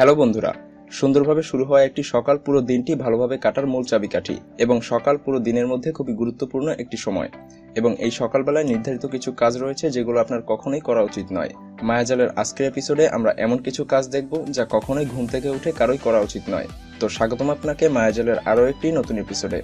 Hello বন্ধুরা, সুন্দরভাবে শুরু হওয়া একটি সকাল পুরো দিনটি ভালোভাবে কাটার মূল চাবিকাঠি এবং সকাল পুরো দিনের মধ্যে খুবই গুরুত্বপূর্ণ একটি সময়। এবং এই সকালবেলায় নির্ধারিত কিছু কাজ রয়েছে যেগুলো আপনার কখনোই করা উচিত নয়। মায়াজালের আজকের এপিসোডে আমরা এমন কিছু কাজ দেখব যা কখনোই ঘুম থেকে উঠে কারোই করা উচিত নয়। তো স্বাগতম আপনাকে মায়াজালের আরও একটি নতুন এপিসোডে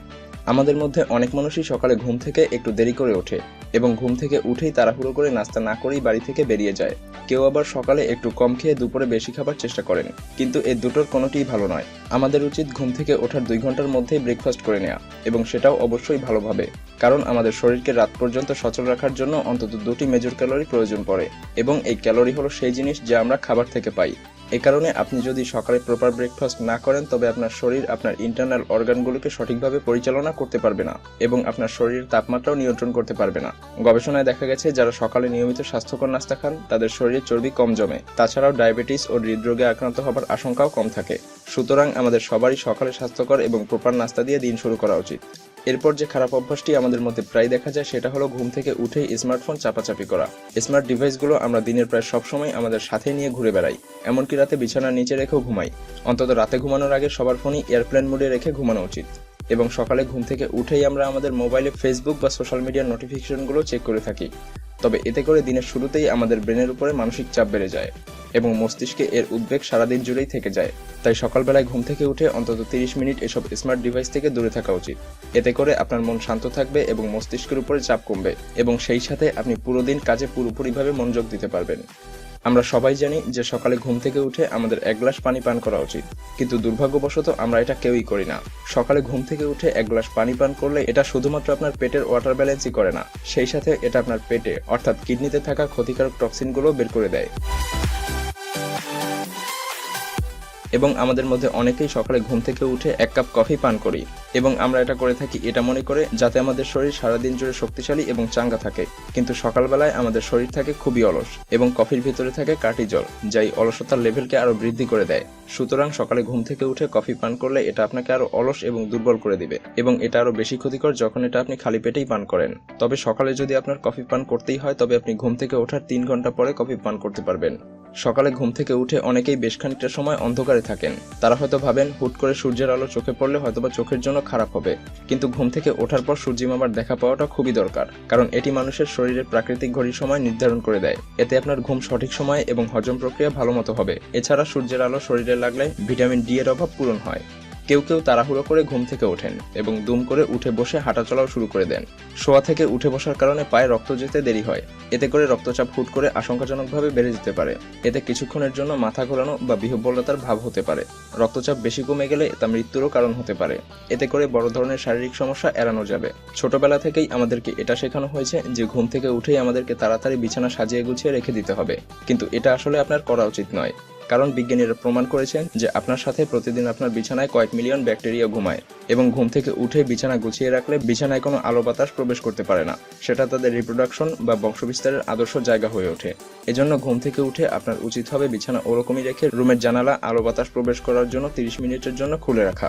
আমাদের মধ্যে অনেক মানুষই সকালে ঘুম থেকে একটু দেরি করে ওঠে এবং ঘুম থেকে উঠেই তাড়াহুড়ো করে নাস্তা না করেই বাড়ি থেকে বেরিয়ে যায়। কেউ আবার সকালে একটু কম খেয়ে দুপুরে বেশি খাবার চেষ্টা করেন, কিন্তু এই দুটোর কোনোটিই ভালো নয়। আমাদের উচিত ঘুম থেকে ওঠার দুই ঘণ্টার মধ্যেই ব্রেকফাস্ট করে নেওয়া এবং সেটাও অবশ্যই ভালোভাবে, কারণ আমাদের শরীরকে রাত পর্যন্ত সচল রাখার জন্য অন্তত দুটি মেজর ক্যালোরি প্রয়োজন পড়ে এবং এই ক্যালোরি হলো সেই জিনিস যা আমরা খাবার থেকে পাই। এ কারণে আপনি যদি সকালে প্রপার ব্রেকফাস্ট না করেন, তবে আপনার শরীর, আপনার ইন্টারনাল অর্গানগুলোকে সঠিকভাবে পরিচালনা করতে পারবে না এবং আপনার শরীরের তাপমাত্রাও নিয়ন্ত্রণ করতে পারবে না। গবেষণায় দেখা গেছে, যারা সকালে নিয়মিত স্বাস্থ্যকর নাস্তা খান, তাদের শরীরে চর্বি কম জমে। তাছাড়াও ডায়াবেটিস ও হৃদরোগে আক্রান্ত হবার আশঙ্কাও কম থাকে। সুতরাং আমাদের সবারই সকালে স্বাস্থ্যকর এবং প্রপার নাস্তা দিয়ে দিন শুরু করা উচিত। এরপর যে খারাপ অভ্যাসটি আমাদের মধ্যে প্রায় দেখা যায়, সেটা হলো ঘুম থেকে উঠে স্মার্টফোন চাপাচাপি করা। স্মার্ট ডিভাইসগুলো আমরা দিনের প্রায় সবসময় আমাদের সাথে নিয়ে ঘুরে বেড়াই। এমনকি রাতে বিছানার নিচে রেখেও ঘুমাই। অন্তত রাতে ঘুমানোর আগে সবার ফোনই এয়ারপ্লেন মোডে রেখে ঘুমানো উচিত। এবং সকালে ঘুম থেকে উঠেই আমরা আমাদের মোবাইলে ফেসবুক বা সোশ্যাল মিডিয়ার নোটিফিকেশনগুলো চেক করে থাকি। তবে এতে করে দিনের শুরুতেই আমাদের ব্রেনের উপরে মানসিক চাপ বেড়ে যায়। এবং মস্তিষ্কে এর উদ্বেগ সারাদিন জুড়েই থেকে যায়। তাই সকালবেলায় ঘুম থেকে উঠে অন্তত তিরিশ মিনিট এসব স্মার্ট ডিভাইস থেকে দূরে থাকা উচিত। এতে করে আপনার মন শান্ত থাকবে এবং মস্তিষ্কের উপরে চাপ কমবে এবং সেই সাথে আপনি পুরো দিন কাজে পুরোপুরিভাবে মনোযোগ দিতে পারবেন। আমরা সবাই জানি যে সকালে ঘুম থেকে উঠে আমাদের এক গ্লাস পানি পান করা উচিত। কিন্তু দুর্ভাগ্যবশত আমরা এটা কেউই করি না। সকালে ঘুম থেকে উঠে এক গ্লাস পানি পান করলে এটা শুধুমাত্র আপনার পেটের ওয়াটার ব্যালেন্সই করে না। সেই সাথে এটা আপনার পেটে, অর্থাৎ কিডনিতে থাকা ক্ষতিকারক টক্সিনগুলো বের করে দেয়। এবং আমাদের মধ্যে অনেকেই সকালে ঘুম থেকে উঠে এক কাপ কফি পান করি। এবং আমরা এটা করে থাকি এটা মনে করে যাতে আমাদের শরীর সারাদিন জুড়ে শক্তিশালী এবং চাঙ্গা থাকে। কিন্তু সকালবেলায় আমাদের শরীর থাকে খুবই অলস এবং কফির ভিতরে থাকে কার্টিজল যা এই অলসতার লেভেলকে আরও বৃদ্ধি করে দেয়। সুতরাং সকালে ঘুম থেকে উঠে কফি পান করলে এটা আপনাকে আরও অলস এবং দুর্বল করে দিবে এবং এটা আরও বেশি ক্ষতিকর যখন এটা আপনি খালি পেটেই পান করেন। তবে সকালে যদি আপনার কফি পান করতেই হয়, তবে আপনি ঘুম থেকে ওঠার তিন ঘণ্টা পরে কফি পান করতে পারবেন। সকালে ঘুম থেকে উঠে অনেকেই বেশ খানিকটা সময় অন্ধকারে থাকেন। তারা হয়তো ভাবেন, হুট করে সূর্যের আলো চোখে পড়লে হয়তোবা চোখের জন্য খারাপ হবে। কিন্তু ঘুম থেকে ওঠার পর সূর্যিমামার দেখা পাওয়াটা খুবই দরকার, কারণ এটি মানুষের শরীরের প্রাকৃতিক ঘড়ির সময় নির্ধারণ করে দেয়। এতে আপনার ঘুম সঠিক সময় এবং হজম প্রক্রিয়া ভালো মতো হবে। এছাড়া সূর্যের আলো শরীরে লাগলে ভিটামিন ডি এর অভাব পূরণ হয়। কেউ কেউ তাড়াহুড়ো করে ঘুম থেকে ওঠেন এবং দুম করে উঠে বসে হাঁটাচলাও শুরু করে দেন। শোয়া থেকে উঠে বসার কারণে পায়ে রক্ত যেতে দেরি হয়। এতে করে রক্তচাপ হুট করে আশঙ্কাজনকভাবে বেড়ে যেতে পারে। এতে কিছুক্ষণের জন্য মাথা ঘোরানো বা বিহ্বলতার ভাব হতে পারে। রক্তচাপ বেশি কমে গেলে তা মৃত্যুরও কারণ হতে পারে। এতে করে বড় ধরনের শারীরিক সমস্যা এড়ানো যাবে। ছোটবেলা থেকেই আমাদেরকে এটা শেখানো হয়েছে যে ঘুম থেকে উঠেই আমাদেরকে তাড়াতাড়ি বিছানা সাজিয়ে গুছিয়ে রেখে দিতে হবে। কিন্তু এটা আসলে আপনার করা উচিত নয়। কারণ বিজ্ঞানীরা প্রমাণ করেছেন যে আপনার সাথে প্রতিদিন আপনার বিছানায় কয়েক মিলিয়ন ব্যাকটেরিয়া ঘুমায় এবং ঘুম থেকে উঠে বিছানা গুছিয়ে রাখলে বিছানায় কোনো আলো বাতাস প্রবেশ করতে পারে না। সেটা তাদের রিপ্রোডাকশন বা বংশবিস্তারের আদর্শ জায়গা হয়ে ওঠে। এজন্য ঘুম থেকে উঠে আপনার উচিত হবে বিছানা ওরকমই রেখে রুমের জানালা আলো বাতাস প্রবেশ করার জন্য তিরিশ মিনিটের জন্য খুলে রাখা।